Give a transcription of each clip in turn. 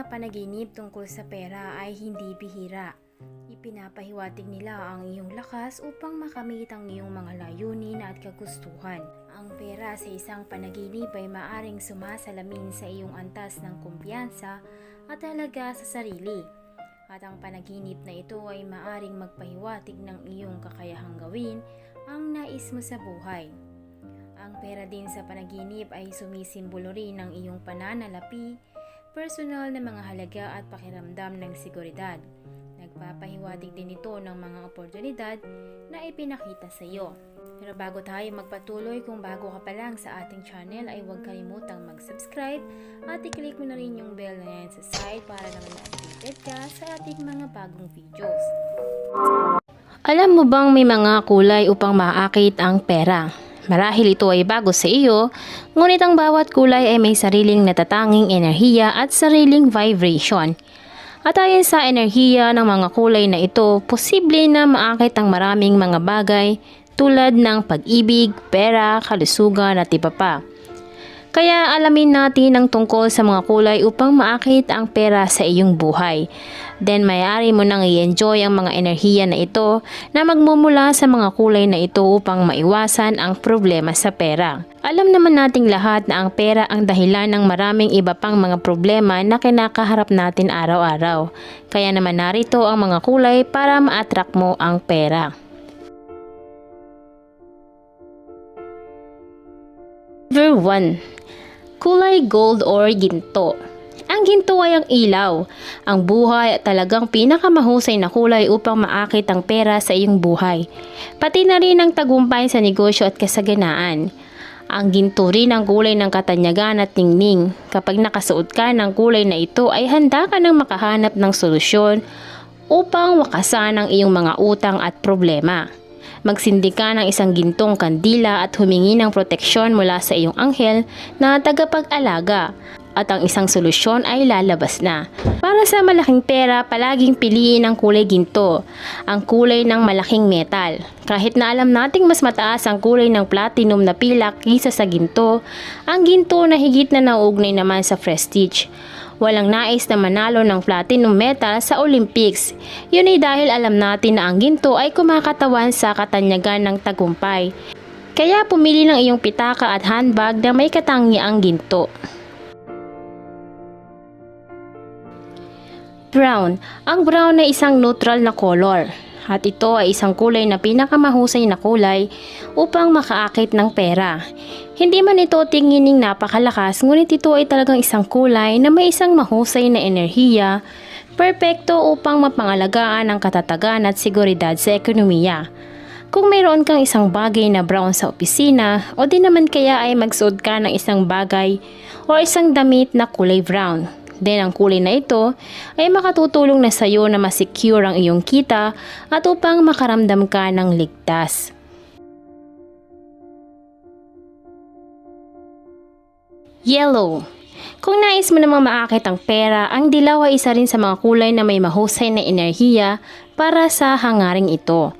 mga panaginip tungkol sa pera ay hindi bihira. Ipinapahiwatig nila ang iyong lakas upang makamit ang iyong mga layunin at kagustuhan. Ang pera sa isang panaginip ay maaring sumasalamin sa iyong antas ng kumpiyansa at halaga sa sarili. At ang panaginip na ito ay maaring magpahiwatig ng iyong kakayahang gawin ang nais mo sa buhay. Ang pera din sa panaginip ay sumisimbolo rin ng iyong pananalapi, personal na mga halaga at pakiramdam ng seguridad. Nagpapahiwatig din ito ng mga oportunidad na ipinakita sa iyo. Pero bago tayo magpatuloy, kung bago ka pa lang sa ating channel ay huwag kalimutang mag-subscribe at i-click mo na rin yung bell na yan sa side para naman na-updated ka sa ating mga bagong videos. Alam mo bang may mga kulay upang maakit ang pera? Marahil ito ay bago sa iyo, ngunit ang bawat kulay ay may sariling natatanging enerhiya at sariling vibration. At ayon sa enerhiya ng mga kulay na ito, posible na maakit ang maraming mga bagay tulad ng pag-ibig, pera, kalusugan at iba pa. Kaya alamin natin ang tungkol sa mga kulay upang maakit ang pera sa iyong buhay. Then mayari mo nang i-enjoy ang mga enerhiya na ito na magmumula sa mga kulay na ito upang maiwasan ang problema sa pera. Alam naman nating lahat na ang pera ang dahilan ng maraming iba pang mga problema na kinakaharap natin araw-araw. Kaya naman narito ang mga kulay para ma-attract mo ang pera. Number 1. Kulay gold or ginto. Ang ginto ay ang ilaw, ang buhay at talagang pinakamahusay na kulay upang maakit ang pera sa iyong buhay. Pati na rin ang tagumpay sa negosyo at kasaganaan. Ang ginto rin ang kulay ng katanyagan at tingning. Kapag nakasuot ka ng kulay na ito ay handa ka nang makahanap ng solusyon upang wakasan ang iyong mga utang at problema. Magsindi ka ng isang gintong kandila at humingi ng proteksyon mula sa iyong anghel na tagapag-alaga at ang isang solusyon ay lalabas na. Para sa malaking pera, palaging piliin ang kulay ginto, ang kulay ng malaking metal. Kahit na alam nating mas mataas ang kulay ng platinum na pilak kaysa sa ginto, ang ginto na higit na nauugnay naman sa prestige. Walang nais na manalo ng platinum metal sa Olympics. Yun ay dahil alam natin na ang ginto ay kumakatawan sa katanyagan ng tagumpay. Kaya pumili ng iyong pitaka at handbag na may katangiang ginto. Brown. Ang brown ay isang neutral na color. At ito ay isang kulay na pinakamahusay na kulay upang makaakit ng pera. Hindi man ito tingining napakalakas, ngunit ito ay talagang isang kulay na may isang mahusay na enerhiya, perpekto upang mapangalagaan ang katatagan at seguridad sa ekonomiya. Kung mayroon kang isang bagay na brown sa opisina o di naman kaya ay magsuot ka ng isang bagay o isang damit na kulay brown. Then ang kulay na ito ay makatutulong na sa iyo na masecure ang iyong kita at upang makaramdam ka ng ligtas. Yellow kung nais mo namang maakit ang pera, ang dilaw ay isa rin sa mga kulay na may mahusay na enerhiya para sa hangaring ito.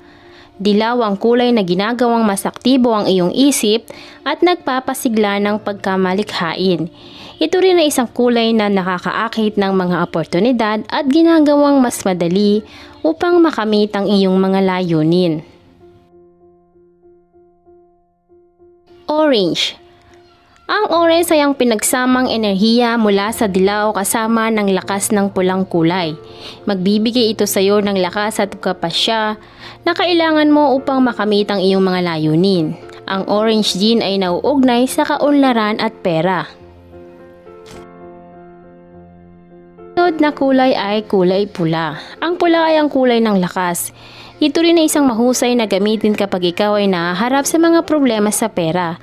Dilaw ang kulay na ginagawang mas aktibo ang iyong isip at nagpapasigla ng pagkamalikhain. Ito rin ay isang kulay na nakakaakit ng mga oportunidad at ginagawang mas madali upang makamit ang iyong mga layunin. Orange ang orange ay ang pinagsamang enerhiya mula sa dilaw kasama ng lakas ng pulang kulay. Magbibigay ito sa iyo ng lakas at kapasya na kailangan mo upang makamit ang iyong mga layunin. Ang orange din ay nauugnay sa kaunlaran at pera. Sunod na kulay ay kulay pula. Ang pula ay ang kulay ng lakas. Ito rin ay isang mahusay na gamitin kapag ikaw ay nahaharap sa mga problema sa pera.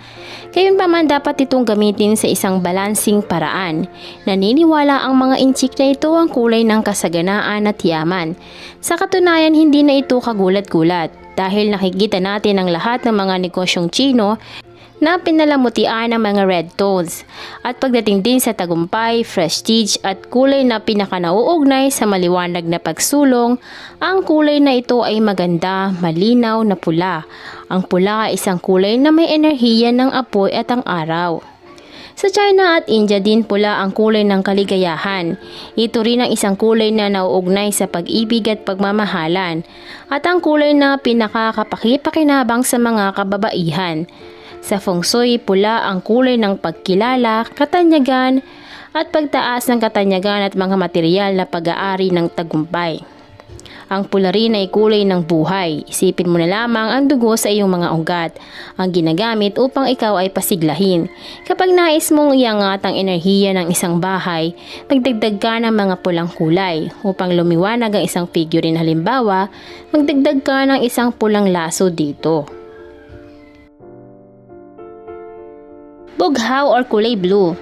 Gayunpaman dapat itong gamitin sa isang balansing paraan. Naniniwala ang mga inchik na ito ang kulay ng kasaganaan at yaman. Sa katunayan hindi na ito kagulat-gulat dahil nakikita natin ang lahat ng mga negosyong Chino na pinalamutian ng mga red tones. At pagdating din sa tagumpay, prestige at kulay na pinakanauugnay sa maliwanag na pagsulong, ang kulay na ito ay maganda, malinaw na pula. Ang pula ay isang kulay na may enerhiya ng apoy at ang araw. Sa China at India din pula ang kulay ng kaligayahan. Ito rin ang isang kulay na nauugnay sa pag-ibig at pagmamahalan at ang kulay na pinakakapakipakinabang sa mga kababaihan. Sa feng shui, pula ang kulay ng pagkilala, katanyagan at pagtaas ng katanyagan at mga material na pag-aari ng tagumpay. Ang pula rin ay kulay ng buhay. Isipin mo na lamang ang dugo sa iyong mga ugat, ang ginagamit upang ikaw ay pasiglahin. Kapag nais mong iangat ang enerhiya ng isang bahay, magdagdag ka ng mga pulang kulay. Upang lumiwanag ang isang figurine halimbawa, magdagdag ka ng isang pulang laso dito. Bughaw or kulay blue.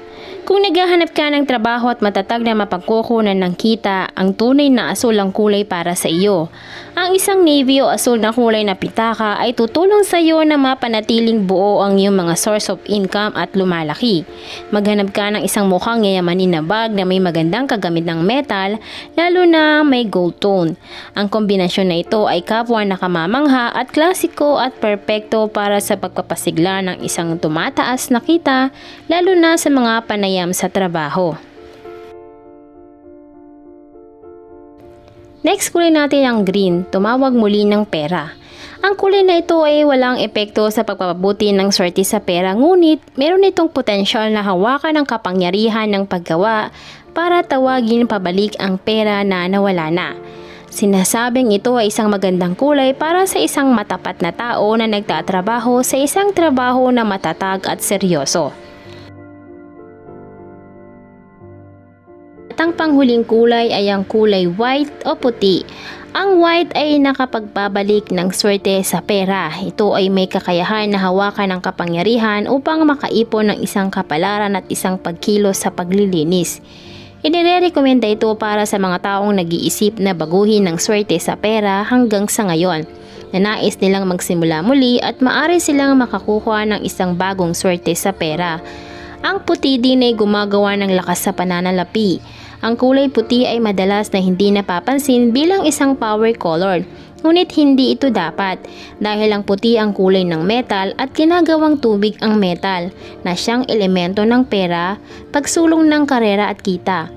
Kung naghahanap ka ng trabaho at matatag na mapagkukunan ng kita, ang tunay na asul ang kulay para sa iyo. Ang isang navy o asul na kulay na pitaka ay tutulong sa iyo na mapanatiling buo ang iyong mga source of income at lumalaki. Maghanap ka ng isang mukhang yayamanin na bag na may magandang kagamit ng metal, lalo na may gold tone. Ang kombinasyon na ito ay kapwa nakamamangha at klasiko at perpekto para sa pagpapasigla ng isang tumataas na kita, lalo na sa mga panayam sa trabaho. Next kulay natin ang green, tumawag muli ng pera. Ang kulay na ito ay walang epekto sa pagpapabuti ng swerte sa pera ngunit meron itong potensyal na hawakan ng kapangyarihan ng paggawa para tawagin pabalik ang pera na nawala na. Sinasabing ito ay isang magandang kulay para sa isang matapat na tao na nagtatrabaho sa isang trabaho na matatag at seryoso. Panghuling kulay ay ang kulay white o puti. Ang white ay nakapagbabalik ng swerte sa pera. Ito ay may kakayahan na hawakan ng kapangyarihan upang makaipon ng isang kapalaran at isang pagkilos sa paglilinis. Inirekomenda ito para sa mga taong nag-iisip na baguhin ng swerte sa pera hanggang sa ngayon na nais nilang magsimula muli at maari silang makakuha ng isang bagong swerte sa pera. Ang puti din ay gumagawa ng lakas sa pananalapi. Ang kulay puti ay madalas na hindi napapansin bilang isang power color. Ngunit hindi ito dapat dahil ang puti ang kulay ng metal at ginagawang tubig ang metal na siyang elemento ng pera, pagsulong ng karera at kita.